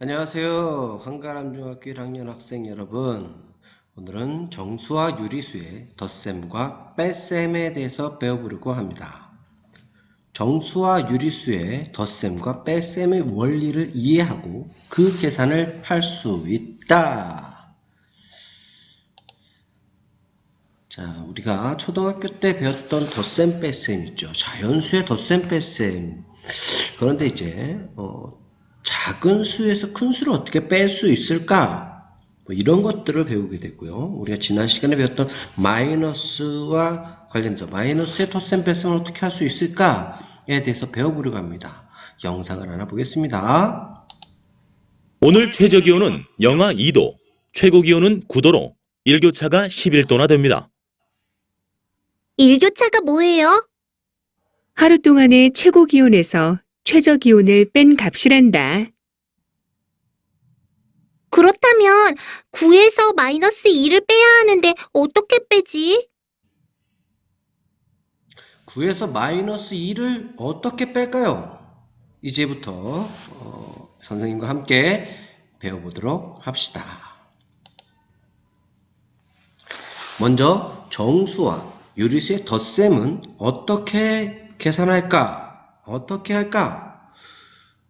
안녕하세요. 한가람중학교 1학년 학생 여러분. 오늘은 정수와 유리수의 덧셈과 뺄셈에 대해서 배워보려고 합니다. 정수와 유리수의 덧셈과 뺄셈의 원리를 이해하고 그 계산을 할 수 있다. 자, 우리가 초등학교 때 배웠던 덧셈 뺄셈 있죠. 자연수의 덧셈 뺄셈. 그런데 이제 어, 작은 수에서 큰 수를 어떻게 뺄 수 있을까? 뭐 이런 것들을 배우게 됐고요. 우리가 지난 시간에 배웠던 마이너스와 관련해서 마이너스의 덧셈 뺄셈을 어떻게 할 수 있을까에 대해서 배워보려고 합니다. 영상을 하나 보겠습니다. 오늘 최저 기온은 영하 2도, 최고 기온은 9도로 일교차가 11도나 됩니다. 일교차가 뭐예요? 하루 동안의 최고 기온에서 최저 기온을 뺀 값이란다. 그렇다면 9에서 마이너스 2를 빼야 하는데 어떻게 빼지? 9에서 마이너스 2를 어떻게 뺄까요? 이제부터 어, 선생님과 함께 배워보도록 합시다. 먼저 정수와 유리수의 덧셈은 어떻게 계산할까? 어떻게 할까?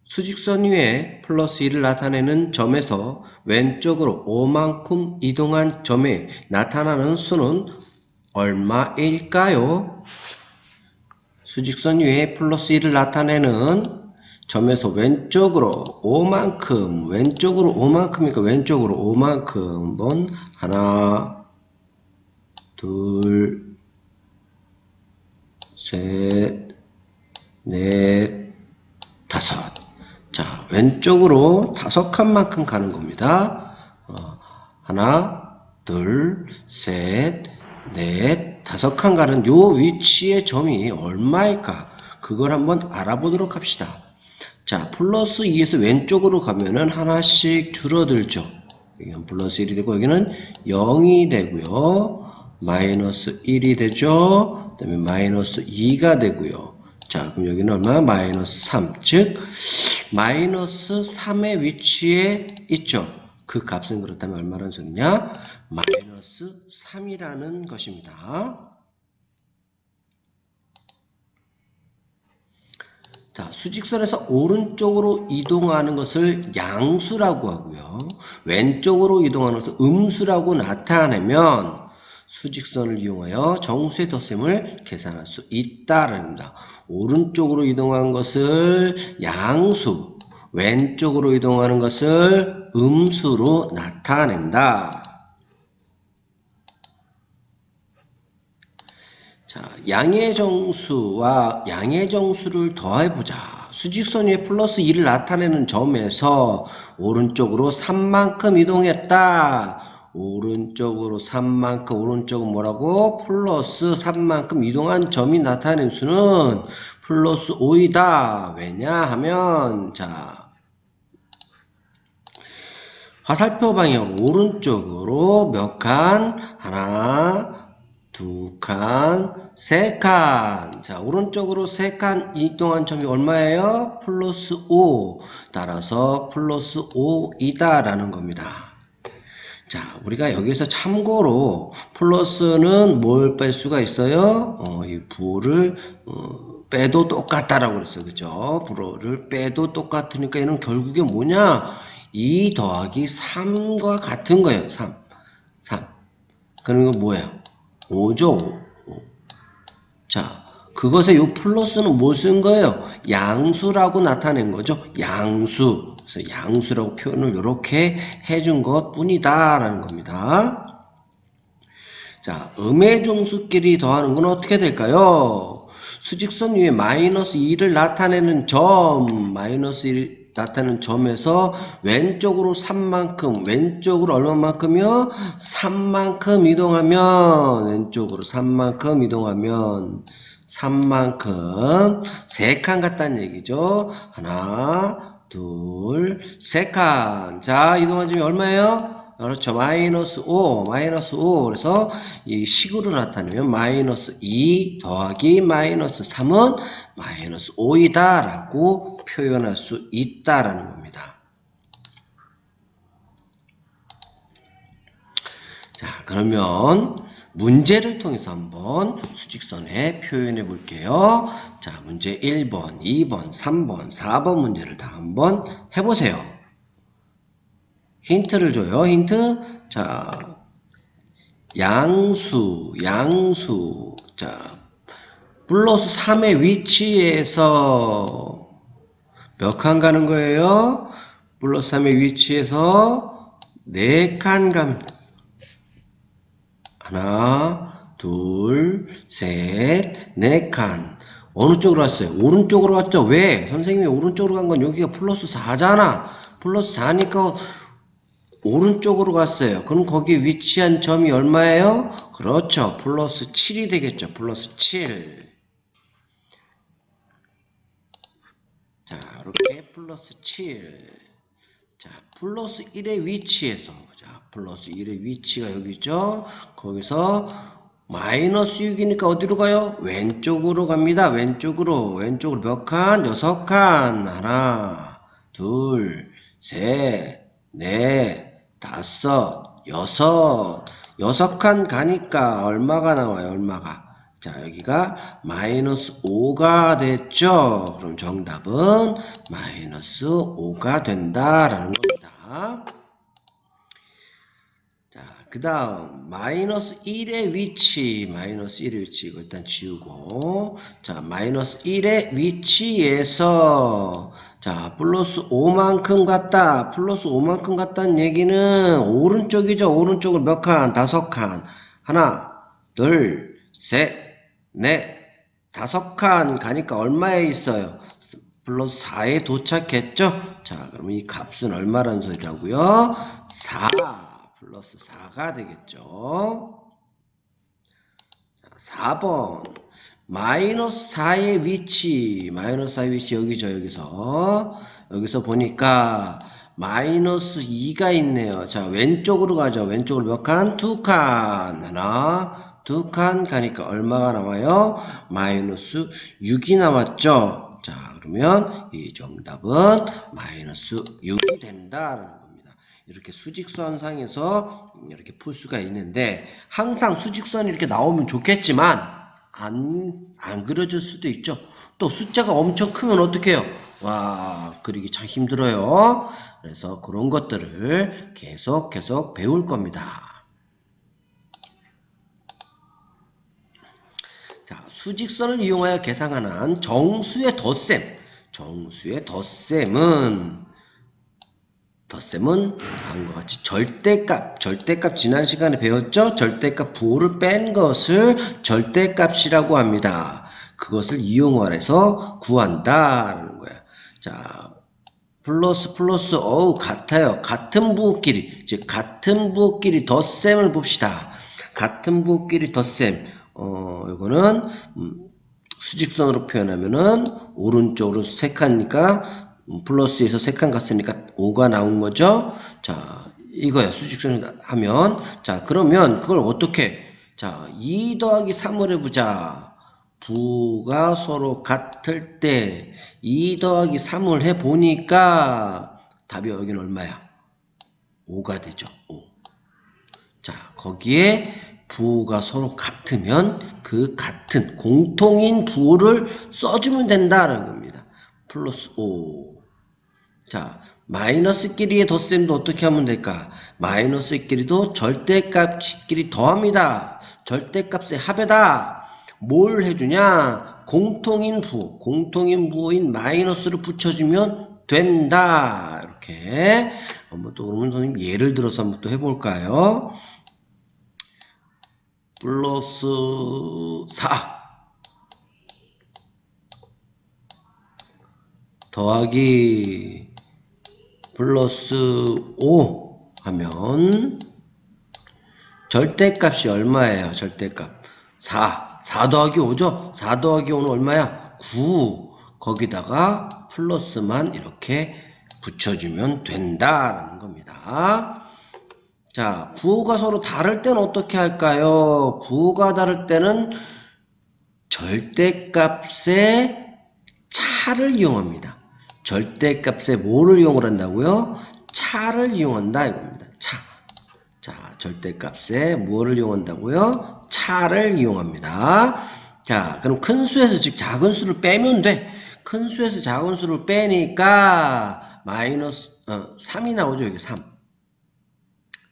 수직선 위에 플러스 1을 나타내는 점에서 왼쪽으로 5만큼 이동한 점에 나타나는 수는 얼마일까요? 수직선 위에 플러스 1을 나타내는 점에서 왼쪽으로 5만큼, 왼쪽으로 5만큼이니까 왼쪽으로 5만큼. 하나, 둘, 셋, 넷, 다섯. 자, 왼쪽으로 다섯 칸만큼 가는 겁니다. 어, 하나, 둘, 셋, 넷, 다섯 칸 가는 요 위치의 점이 얼마일까? 그걸 한번 알아보도록 합시다. 자, 플러스 2에서 왼쪽으로 가면은 하나씩 줄어들죠. 여기는 플러스 1이 되고 여기는 0이 되고요. 마이너스 1이 되죠. 그 다음에 마이너스 2가 되고요. 자, 그럼 여기는 얼마? 마이너스 3. 즉, 마이너스 3의 위치에 있죠. 그 값은 그렇다면 얼마라는 소리냐? 마이너스 3이라는 것입니다. 자, 수직선에서 오른쪽으로 이동하는 것을 양수라고 하고요. 왼쪽으로 이동하는 것을 음수라고 나타내면 수직선을 이용하여 정수의 덧셈을 계산할 수 있다라는 겁니다. 오른쪽으로 이동한 것을 양수, 왼쪽으로 이동하는 것을 음수로 나타낸다. 자, 양의 정수와 양의 정수를 더해보자. 수직선 위에 플러스 2를 나타내는 점에서 오른쪽으로 3만큼 이동했다. 오른쪽으로 3만큼, 오른쪽은 뭐라고? 플러스 3만큼 이동한 점이 나타낸 수는 플러스 5이다. 왜냐 하면, 자, 화살표 방향 오른쪽으로 몇 칸? 하나, 두 칸, 세 칸. 자, 오른쪽으로 세 칸 이동한 점이 얼마예요? 플러스 5. 따라서 플러스 5이다라는 겁니다. 자, 우리가 여기서 참고로 플러스는 뭘 뺄 수가 있어요? 어, 이 부호를 어, 빼도 똑같다라고 그랬어요. 그죠? 부호를 빼도 똑같으니까 얘는 결국에 뭐냐? 2 더하기 3과 같은 거예요. 3. 3. 그럼 이거 뭐예요? 5죠. 5. 자, 그것에 요 플러스는 뭐쓴 거예요? 양수라고 나타낸 거죠. 양수. 그래서 양수라고 표현을 이렇게 해준 것 뿐이다라는 겁니다. 자, 음의 종수끼리 더하는 건 어떻게 될까요? 수직선 위에 마이너스 2를 나타내는 점, 마이너스 1 나타내는 점에서 왼쪽으로 3만큼, 왼쪽으로 얼마만큼이요? 3만큼 이동하면, 왼쪽으로 3만큼 이동하면, 3만큼, 3칸 같다는 얘기죠. 하나, 둘, 세 칸. 자, 이동한 지이 얼마예요? 그렇죠. 마이너스 5, 마이너스 5. 그래서 이 식으로 나타내면 마이너스 2 더하기 마이너스 3은 마이너스 5이다라고 표현할 수 있다라는 겁니다. 자, 그러면 문제를 통해서 한번 수직선에 표현해 볼게요. 자, 문제 1번, 2번, 3번, 4번 문제를 다 한번 해보세요. 힌트를 줘요. 힌트. 자, 양수, 양수. 자, 플러스 3의 위치에서 몇 칸 가는 거예요? 플러스 3의 위치에서 4칸 갑니다. 하나, 둘, 셋, 네 칸. 어느 쪽으로 왔어요? 오른쪽으로 왔죠? 왜? 선생님이 오른쪽으로 간 건 여기가 플러스 4잖아. 플러스 4니까 오른쪽으로 갔어요. 그럼 거기 위치한 점이 얼마예요? 그렇죠. 플러스 7이 되겠죠. 플러스 7. 자, 이렇게 플러스 7. 자, 플러스 1의 위치에서, 자, 플러스 1의 위치가 여기죠? 거기서 마이너스 6이니까 어디로 가요? 왼쪽으로 갑니다. 왼쪽으로. 왼쪽으로 몇 칸? 여섯 칸. 하나, 둘, 셋, 넷, 다섯, 여섯. 여섯 칸 가니까 얼마가 나와요? 얼마가? 자, 여기가 마이너스 5가 됐죠? 그럼 정답은 마이너스 5가 된다라는 겁니다. 자, 그 다음, 마이너스 1의 위치, 마이너스 1의 위치, 이거 일단 지우고, 자, 마이너스 1의 위치에서, 자, 플러스 5만큼 갔다, 플러스 5만큼 갔다는 얘기는, 오른쪽이죠, 오른쪽으로 몇 칸, 다섯 칸. 하나, 둘, 셋, 넷, 다섯 칸 가니까 얼마에 있어요? 플러스 4에 도착했죠? 자, 그러면 이 값은 얼마란 소리라고요? 4 플러스 4가 되겠죠? 자, 4번. 마이너스 4의 위치. 마이너스 4의 위치 여기죠 여기서. 여기서 보니까 마이너스 2가 있네요. 자 왼쪽으로 가죠. 왼쪽으로 몇 칸? 두 칸. 하나 두 칸 가니까 얼마가 나와요? 마이너스 6이 나왔죠? 자 그러면 이 정답은 마이너스 6이 된다라는 이렇게 수직선상에서 이렇게 풀 수가 있는데 항상 수직선이 이렇게 나오면 좋겠지만 안, 안 그려질 수도 있죠. 또 숫자가 엄청 크면 어떡해요? 와, 그리기 참 힘들어요. 그래서 그런 것들을 계속 계속 배울 겁니다. 자, 수직선을 이용하여 계산하는 정수의 덧셈. 정수의 덧셈은 덧셈은 다음과 같이 절대값, 절대값 지난 시간에 배웠죠? 절대값 부호를 뺀 것을 절대값이라고 합니다. 그것을 이용해서 구한다라는 거야. 자, 플러스 플러스 어우 같아요. 같은 부호끼리 즉 같은 부호끼리 덧셈을 봅시다. 같은 부호끼리 덧셈. 어, 이거는 음, 수직선으로 표현하면은 오른쪽으로 세 칸이니까 음, 플러스에서 세 칸 갔으니까 5가 나온 거죠. 자, 이거야. 수직선을 하면. 자, 그러면 그걸 어떻게? 자, 2 더하기 3을 해보자. 부가 서로 같을 때 2 더하기 3을 해보니까 답이 여기는 얼마야? 5가 되죠. 5. 자, 거기에 부호가 서로 같으면 그 같은 공통인 부호를 써주면 된다는 겁니다. 플러스 5. 자, 마이너스끼리의 덧셈도 어떻게 하면 될까? 마이너스끼리도 절대값끼리 더합니다. 절대값의 합에다 뭘 해주냐? 공통인 부호, 공통인 부호인 마이너스를 붙여주면 된다. 이렇게 한번 또 그러면 선생님 예를 들어서 한번 또 해볼까요? 플러스 4 더하기 플러스 5 하면 절대값이 얼마예요? 절대값 4 4 더하기 5죠? 4 더하기 5는 얼마야? 9 거기다가 플러스만 이렇게 붙여주면 된다라는 겁니다. 자, 부호가 서로 다를 때는 어떻게 할까요? 부호가 다를 때는 절대값의 차를 이용합니다. 절대값의 뭐를 이용을 한다고요? 차를 이용한다 이겁니다. 차. 자, 절대값에 무엇을 이용한다고요? 차를 이용합니다. 자, 그럼 큰 수에서 즉 작은 수를 빼면 돼. 큰 수에서 작은 수를 빼니까 마이너스 어, 3이 나오죠. 여기 3.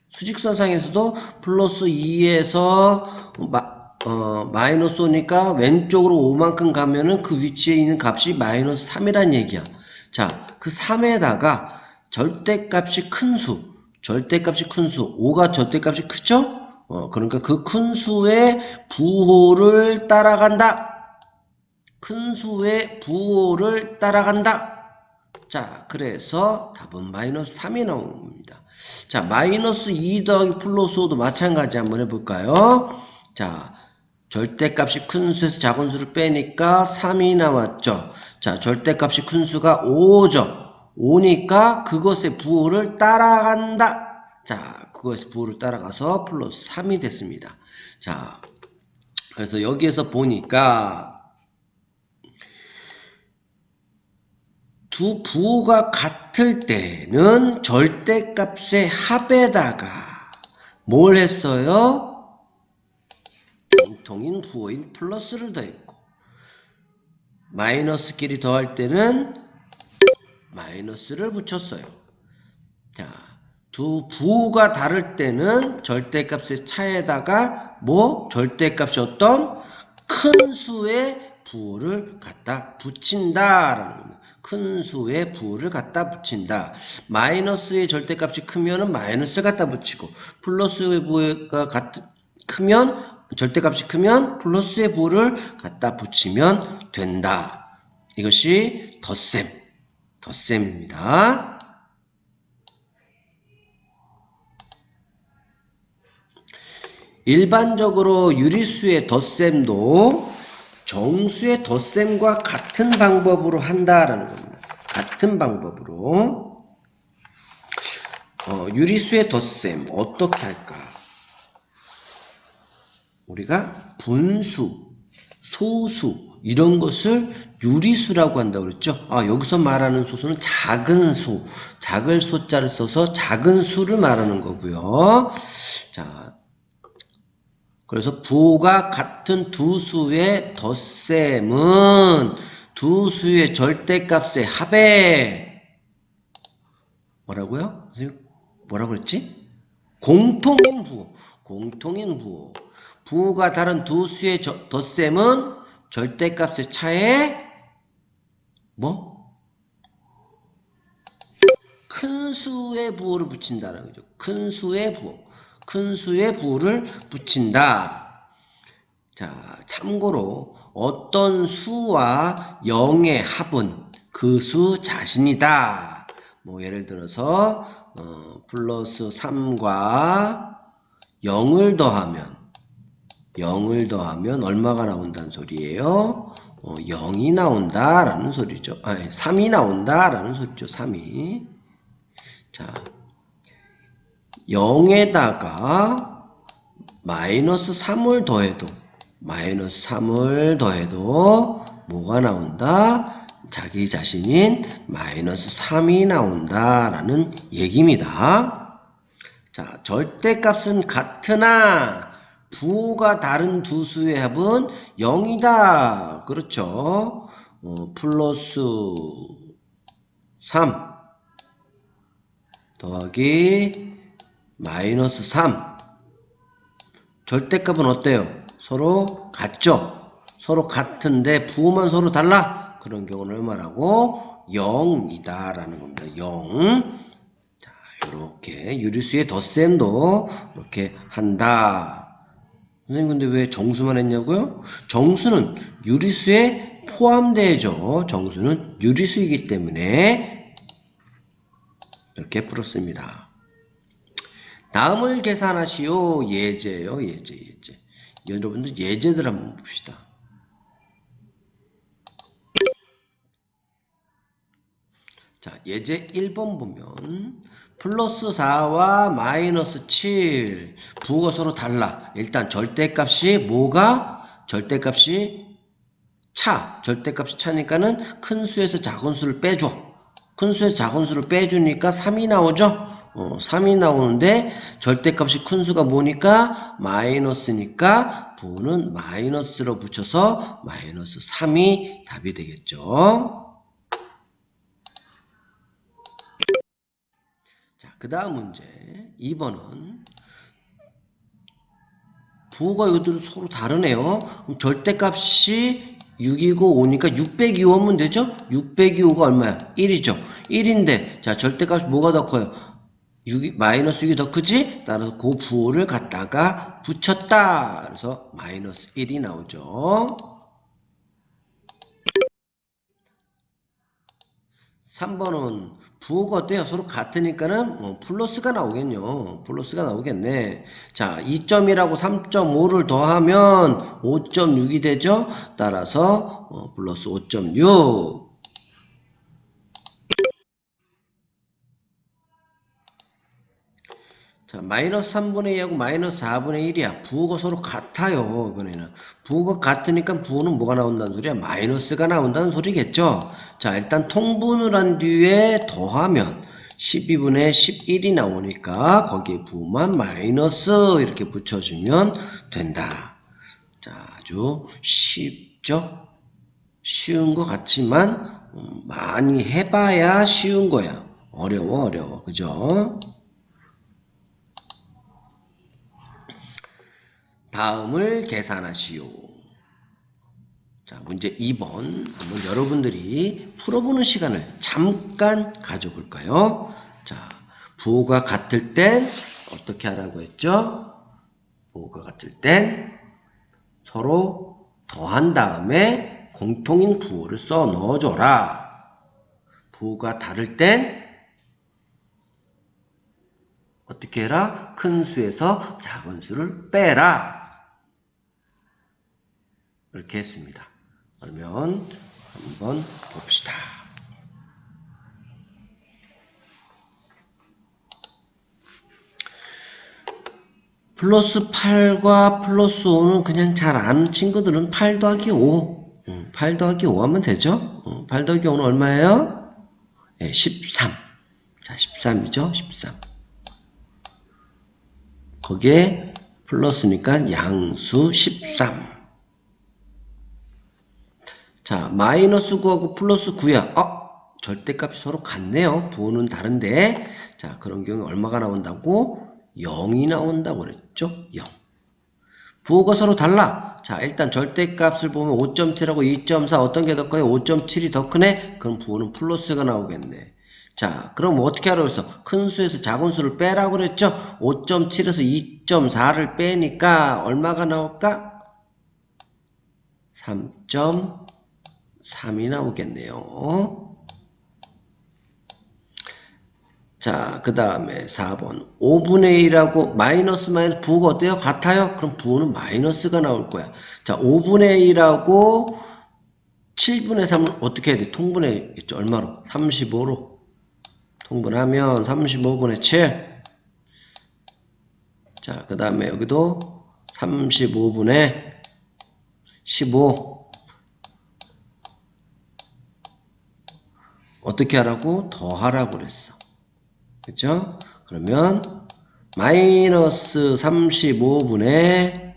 수직선상에서도 플러스 2에서 마, 어, 마이너스 5니까 왼쪽으로 5만큼 가면은 그 위치에 있는 값이 마이너스 3이란 얘기야. 자, 그 3에다가 절대값이 큰 수, 절대값이 큰 수, 5가 절대값이 크죠? 어, 그러니까 그 큰 수의 부호를 따라간다. 큰 수의 부호를 따라간다. 자, 그래서 답은 마이너스 3이 나오는 겁니다. 자, 마이너스 2 더하기 플러스 5도 마찬가지 한번 해볼까요? 자, 절대값이 큰 수에서 작은 수를 빼니까 3이 나왔죠. 자, 절대값이 큰 수가 5죠. 5니까 그것의 부호를 따라간다. 자, 그것의 부호를 따라가서 플러스 3이 됐습니다. 자, 그래서 여기에서 보니까 두 부호가 같을 때는 절대값의 합에다가 뭘 했어요? 공통인 부호인 플러스를 더했고 마이너스끼리 더할 때는 마이너스를 붙였어요. 자, 두 부호가 다를 때는 절대값의 차에다가 뭐 절대값이 어떤 큰 수의 부호를 갖다 겁니다. 큰 수의 부호를 갖다 붙인다. 마이너스의 절대값이 크면은 마이너스 갖다 붙이고 플러스의 부호가 같 크면 절대값이 크면 플러스의 부호를 갖다 붙이면 된다. 이것이 덧셈, 덧셈입니다. 일반적으로 유리수의 덧셈도 정수의 덧셈과 같은 방법으로 한다라는 겁니다. 같은 방법으로. 어, 유리수의 덧셈 어떻게 할까? 우리가 분수, 소수 이런 것을 유리수라고 한다고 그랬죠. 아, 여기서 말하는 소수는 작은 수, 작을 소자를 써서 작은 수를 말하는 거고요. 자, 그래서 부호가 같은 두 수의 덧셈은 두 수의 절대값의 합에 뭐라고요? 뭐라고 그랬지? 공통인 부호. 공통인 부호. 부호가 다른 두 수의 저- 덧셈은 절대값의 차에 뭐? 큰 수의 부호를 붙인다는 거죠. 큰 수의 부호. 큰 수의 부호를 붙인다. 자, 참고로 어떤 수와 0의 합은 그 수 자신이다. 뭐 예를 들어서 어, 플러스 3과 0을 더하면 0을 더하면 얼마가 나온다는 소리예요? 어, 0이 나온다 라는 소리죠. 아니, 3이 나온다 라는 소리죠. 3이. 자, 0에다가 마이너스 3을 더해도 마이너스 3을 더해도 뭐가 나온다? 자기 자신인 마이너스 3이 나온다 라는 얘기입니다. 자, 절대값은 같으나 부호가 다른 두 수의 합은 0이다. 그렇죠? 어, 플러스 3 더하기 마이너스 3 절대값은 어때요? 서로 같죠? 서로 같은데 부호만 서로 달라? 그런 경우는 얼마라고? 0이다 라는 겁니다. 0 자, 이렇게 유리수의 덧셈도 이렇게 한다. 선생님 근데 왜 정수만 했냐고요? 정수는 유리수에 포함되죠. 정수는 유리수이기 때문에 이렇게 풀었습니다. 다음을 계산하시오. 예제요. 예제 예제. 여러분들 예제들 한번 봅시다. 자, 예제 1번 보면 플러스 4와 마이너스 7 부호가 서로 달라. 일단 절대값이 뭐가? 절대값이 차. 절대값이 차니까는 큰 수에서 작은 수를 빼줘. 큰 수에서 작은 수를 빼주니까 3이 나오죠? 어, 3이 나오는데 절대값이 큰 수가 뭐니까 마이너스니까 부호는 마이너스로 붙여서 마이너스 3이 답이 되겠죠. 자, 그 다음 문제 2번은 부호가 이것들은 서로 다르네요. 그럼 절대값이 6이고 5니까 602 오면 되죠? 602호가 얼마야? 1이죠. 1인데 자 절대값이 뭐가 더 커요? 6이, 마이너스 6이 더 크지? 따라서 그 부호를 갖다가 붙였다. 그래서 마이너스 1이 나오죠. 3번은 부호가 어때요? 서로 같으니까는 뭐 플러스가 나오겠요. 플러스가 나오겠네. 자, 2점이라고 3.5를 더하면 5.6이 되죠? 따라서 어, 플러스 5.6. 자, 마이너스 3분의 2하고 마이너스 4분의 1이야. 부호가 서로 같아요, 이번에는. 부호가 같으니까 부호는 뭐가 나온다는 소리야? 마이너스가 나온다는 소리겠죠? 자, 일단 통분을 한 뒤에 더하면 12분의 11이 나오니까 거기에 부호만 마이너스 이렇게 붙여주면 된다. 자, 아주 쉽죠? 쉬운 것 같지만, 음, 많이 해봐야 쉬운 거야. 어려워, 어려워. 그죠? 다음을 계산하시오. 자, 문제 2번. 한번 여러분들이 풀어보는 시간을 잠깐 가져볼까요? 자, 부호가 같을 땐 어떻게 하라고 했죠? 부호가 같을 땐 서로 더한 다음에 공통인 부호를 써 넣어줘라. 부호가 다를 땐 어떻게 해라? 큰 수에서 작은 수를 빼라. 이렇게 했습니다. 그러면 한번 봅시다. 플러스 8과 플러스 5는 그냥 잘 아는 친구들은 8 더하기 5. 음, 8 더하기 5 하면 되죠? 음, 8 더하기 5는 얼마예요? 예, 13. 자, 13이죠? 13. 거기에 플러스니까 양수 13. 자, 마이너스 9하고 플러스 9야. 어? 절대값이 서로 같네요. 부호는 다른데. 자, 그런 경우에 얼마가 나온다고? 0이 나온다고 그랬죠? 0. 부호가 서로 달라. 자, 일단 절대값을 보면 5.7하고 2.4 어떤 게 더 커요? 5.7이 더 크네? 그럼 부호는 플러스가 나오겠네. 자, 그럼 어떻게 하라고 했어? 큰 수에서 작은 수를 빼라고 그랬죠? 5.7에서 2.4를 빼니까 얼마가 나올까? 3.3이 나오겠네요. 자, 그 다음에 4번. 5분의 1하고 마이너스 마이너스 부호가 어때요? 같아요? 그럼 부호는 마이너스가 나올 거야. 자, 5분의 1하고 7분의 3은 어떻게 해야 돼? 통분해야겠죠? 얼마로? 35로. 통분하면 35분의 7. 자, 그 다음에 여기도 35분의 15. 어떻게 하라고? 더하라고 그랬어. 그죠? 그러면 마이너스 35분의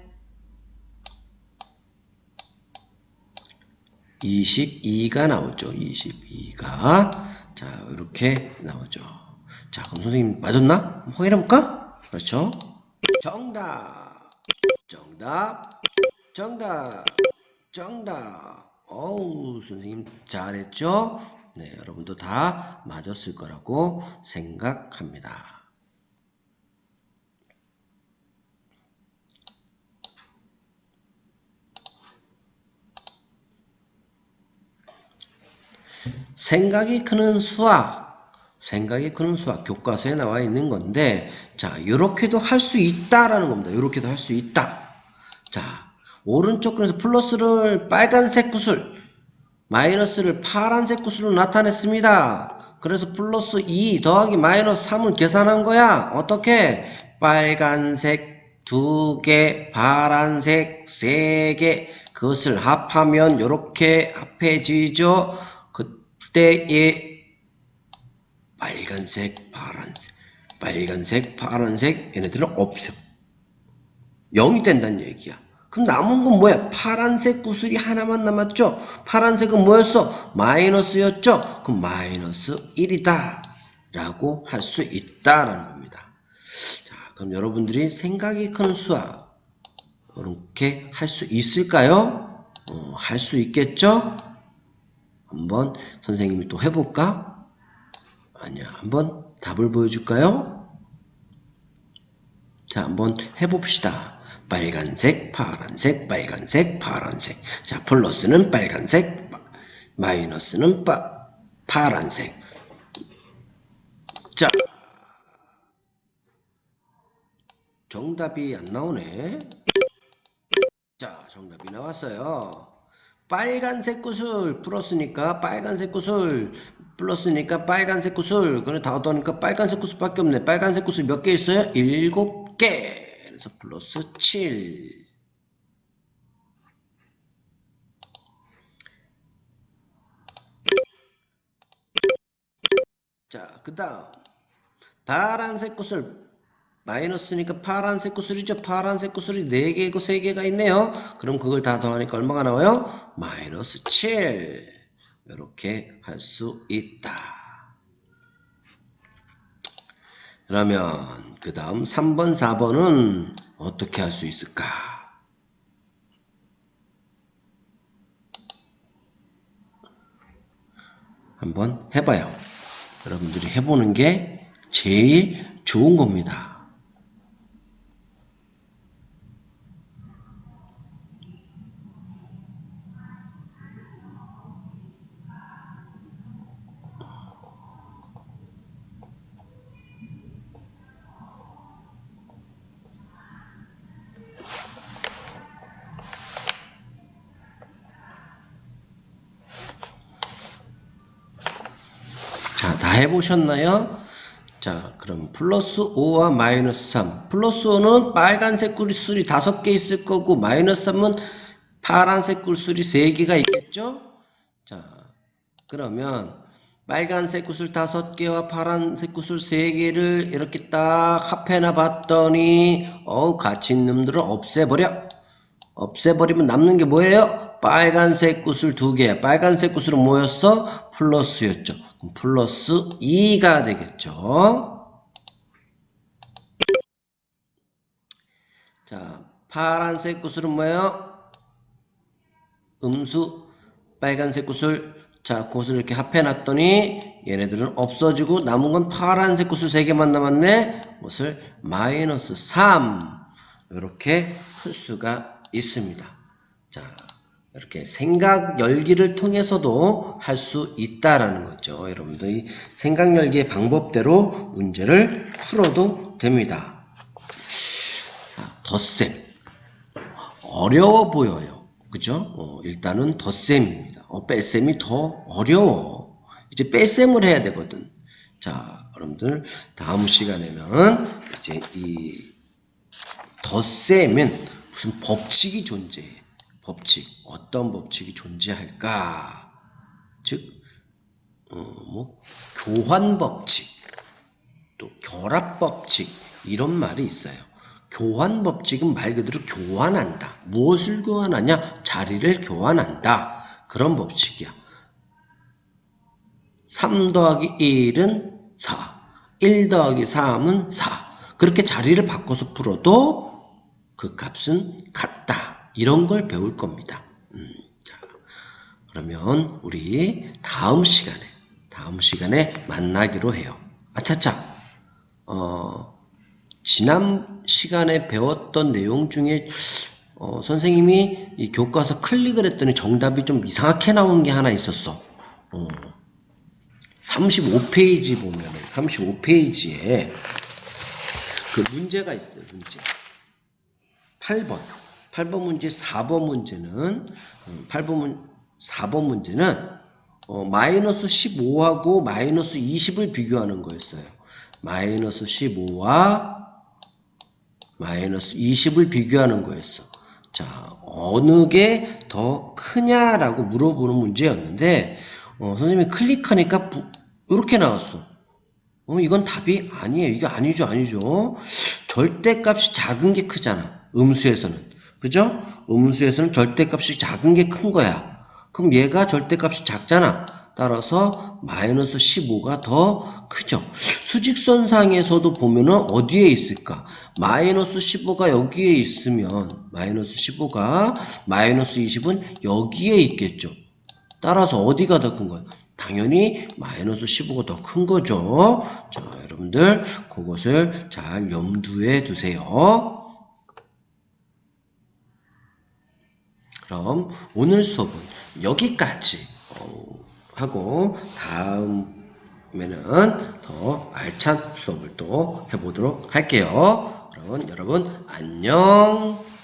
22가 나오죠. 22가. 자, 이렇게 나오죠. 자, 그럼 선생님 맞았나? 확인해 볼까? 그렇죠? 정답. 정답. 정답. 정답. 어우, 선생님 잘했죠? 네, 여러분도 다 맞았을 거라고 생각합니다. 생각이 크는 수학. 생각이 크는 수학 교과서에 나와 있는 건데 자 이렇게도 할 수 있다라는 겁니다. 이렇게도 할 수 있다. 자 오른쪽 그래서 플러스를 빨간색 구슬 마이너스를 파란색 구슬로 나타냈습니다. 그래서 플러스 2 더하기 마이너스 3을 계산한 거야. 어떻게? 빨간색 두 개, 파란색 세 개, 그것을 합하면 이렇게 합해지죠. 그때의 빨간색, 파란색 빨간색, 파란색 얘네들은 없어. 0이 된다는 얘기야. 그럼 남은 건 뭐야? 파란색 구슬이 하나만 남았죠? 파란색은 뭐였어? 마이너스였죠? 그럼 마이너스 1이다. 라고 할 수 있다라는 겁니다. 자, 그럼 여러분들이 생각이 큰 수학, 이렇게 할 수 있을까요? 어, 할 수 있겠죠? 한번 선생님이 또 해볼까? 아니야. 한번 답을 보여줄까요? 자, 한번 해봅시다. 빨간색, 파란색, 빨간색, 파란색. 자, 플러스는 빨간색, 마- 마이너스는 빠, 파란색. 자, 정답이 안 나오네. 자, 정답이 나왔어요. 빨간색 구슬 플러스니까 빨간색 구슬 플러스니까 빨간색 구슬 그래 다 얻으니까 빨간색 구슬밖에 없네. 빨간색 구슬 몇 개 있어요? 일곱 개. 그래서 플러스 7. 자, 그 다음 파란색 구슬 마이너스니까 파란색 구슬이죠. 파란색 구슬이 4개고 3개가 있네요. 그럼 그걸 다 더하니까 얼마가 나와요? 마이너스 7. 이렇게 할 수 있다. 그러면 그 다음 3번, 4번은 어떻게 할 수 있을까? 한번 해봐요. 여러분들이 해보는 게 제일 좋은 겁니다. 해보셨나요? 자, 그럼 플러스 5와 마이너스 3. 플러스 5는 빨간색 꿀술이 5개 있을 거고, 마이너스 3은 파란색 꿀술이 3개가 있겠죠? 자, 그러면 빨간색 구슬 5개와 파란색 구슬 3개를 이렇게 딱 합해놔 봤더니, 어우, 같이 있는 놈들을 없애버려. 없애버리면 남는 게 뭐예요? 빨간색 구슬 두 개. 빨간색 구슬은 뭐였어? 플러스였죠. 플러스 2가 되겠죠. 자, 파란색 구슬은 뭐예요? 음수, 빨간색 구슬. 자, 그것을 이렇게 합해놨더니 얘네들은 없어지고 남은 건 파란색 구슬 3개만 남았네. 그것을 마이너스 3. 이렇게 풀 수가 있습니다. 자, 이렇게 생각 열기를 통해서도 할 수 있다라는 거죠. 여러분들이 생각 열기의 방법대로 문제를 풀어도 됩니다. 자, 덧셈. 어려워 보여요. 그죠? 어, 일단은 덧셈입니다. 어, 뺄셈이 더 어려워. 이제 뺄셈을 해야 되거든. 자, 여러분들 다음 시간에는 이제 이 덧셈은 무슨 법칙이 존재해. 법칙. 어떤 법칙이 존재할까? 즉, 어, 뭐, 교환 법칙, 또 결합 법칙, 이런 말이 있어요. 교환 법칙은 말 그대로 교환한다. 무엇을 교환하냐? 자리를 교환한다. 그런 법칙이야. 3 더하기 1은 4. 1 더하기 3은 4. 그렇게 자리를 바꿔서 풀어도 그 값은 같다. 이런 걸 배울 겁니다. 음, 자, 그러면 우리 다음 시간에, 다음 시간에 만나기로 해요. 아차차, 어, 지난 시간에 배웠던 내용 중에 어, 선생님이 이 교과서 클릭을 했더니 정답이 좀 이상하게 나온 게 하나 있었어. 어, 35페이지 보면은 35페이지에 그 문제가 있어요. 문제. 8번. 8번 문제, 4번 문제는 음, 8번 문 4번 문제는 어, 마이너스 15하고 마이너스 20을 비교하는 거였어요. 마이너스 15와 마이너스 20을 비교하는 거였어. 자, 어느 게 더 크냐라고 물어보는 문제였는데, 어, 선생님이 클릭하니까 부- 이렇게 나왔어. 어, 이건 답이 아니에요. 이게 아니죠, 아니죠. 절대 값이 작은 게 크잖아. 음수에서는. 그죠? 음수에서는 절대값이 작은 게 큰 거야. 그럼 얘가 절대값이 작잖아. 따라서 마이너스 15가 더 크죠. 수직선상에서도 보면은 어디에 있을까? 마이너스 15가 여기에 있으면 마이너스 15가 마이너스 20은 여기에 있겠죠. 따라서 어디가 더 큰 거야? 당연히 마이너스 15가 더 큰 거죠. 자, 여러분들 그것을 잘 염두에 두세요. 그럼 오늘 수업은 여기까지 어, 하고 다음에는 더 알찬 수업을 또 해보도록 할게요. 그러면 여러분 안녕.